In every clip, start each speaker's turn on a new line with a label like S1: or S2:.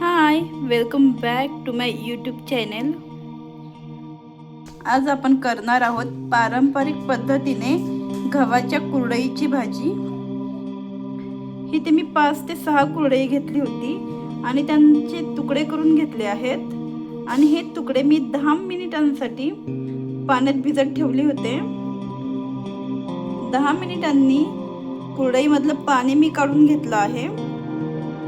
S1: Hi welcome back to my YouTube channel आज आपण करणार आहोत पारंपरिक पद्धतीने गव्हाच्या कुरडईची भाजी. इथे मी पाच ते सहा कुरडई घेतली होती आणि त्यांचे तुकडे करून घेतले आहेत. आणि हे तुकडे मी दहा मिनिटांसाठी पाण्यात भिजत ठेवले होते. दहा मिनिटांनी कुरडईमधलं पाणी मी काढून घेतलं आहे.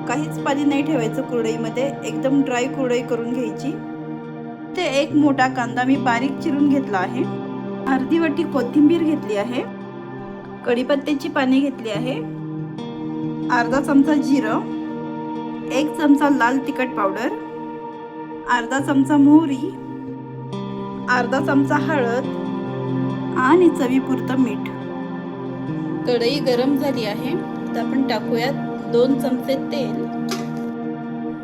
S1: काहीच पाणी नाही ठेवायचं कुरडईमध्ये. एकदम ड्राय कुरडई करून घ्यायची. ते एक मोठा कांदा मी बारीक चिरून घेतला आहे. अर्धी वाटी कोथिंबीर घेतली आहे. कढीपत्त्याची पाने घेतली आहे. अर्धा चमचा जिरं. एक चमचा लाल तिखट पावडर. अर्धा चमचा मोहरी. अर्धा चमचा हळद. आणि चवीपुरतं मीठ. कढई गरम झाली आहे. तर आपण टाकूयात. दोन चमचे तेल.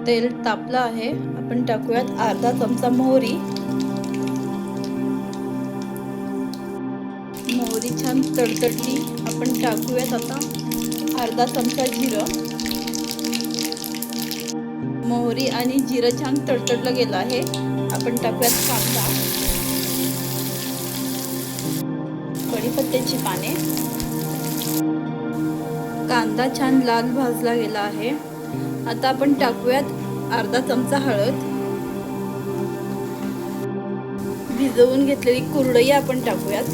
S1: तेल तापलं आहे. आपण टाकूयात अर्धा चमचा मोहरी. मोहरी छान तडतडली. आपण टाकूयात आता अर्धा चमचा जिरं. मोहरी आणि जिरं छान तडतडलं गेलं आहे. आपण टाकूयात कांदा. कढीपत्त्याची पाने. कांदा छान लाल भाजला गेला आहे. आता आपण टाकूयात अर्धा चमचा हळद. भिजवून घेतलेली कुरडई आपण टाकूयात.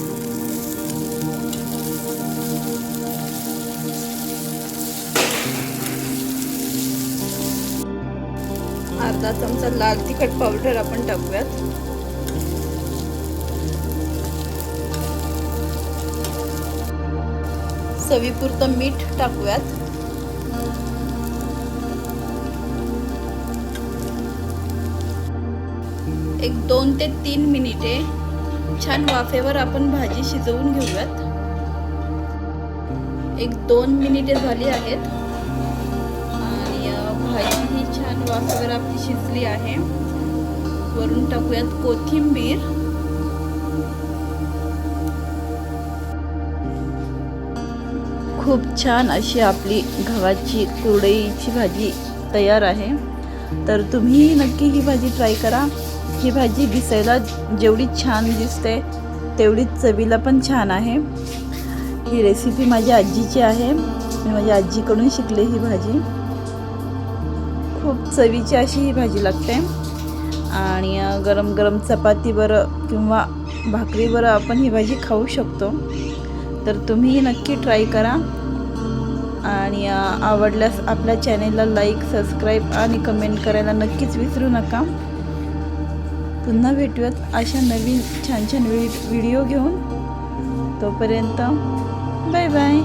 S1: अर्धा चमचा लाल तिखट पावडर आपण टाकूयात. चवीपुरतं मीठ टाकूयात. एक दोन ते तीन मिनिटे छान वाफेवर आपण भाजी शिजवून घेऊयात. एक दोन मिनिटे झाली आहेत. आणि भाजी ही छान वाफेवर आपली शिजली आहे. वरून टाकूयात कोथिंबीर. खूप छान अशी आपली गव्हाची कुरडईची भाजी तयार आहे. तर तुम्ही नक्की ही भाजी ट्राय करा. ही भाजी दिसायला जेवढी छान दिसते तेवढीच चवीला पण छान आहे. ही रेसिपी माझ्या आजीची आहे. मी माझ्या आजीकडून शिकले ही भाजी. खूप चवीची अशी ही भाजी लागते. आणि गरम गरम चपातीवर किंवा भाकरीवर आपण ही भाजी खाऊ शकतो. तर तुम्ही नक्की ट्राय करा. आणि आवडल्यास आपल्या चॅनेलला लाईक सबस्क्राईब आणि कमेंट करायला नक्कीच विसरू नका. पुन्हा भेटूयात अशा नवीन छान छान व्हिडिओ घेऊन. तोपर्यंत बाय बाय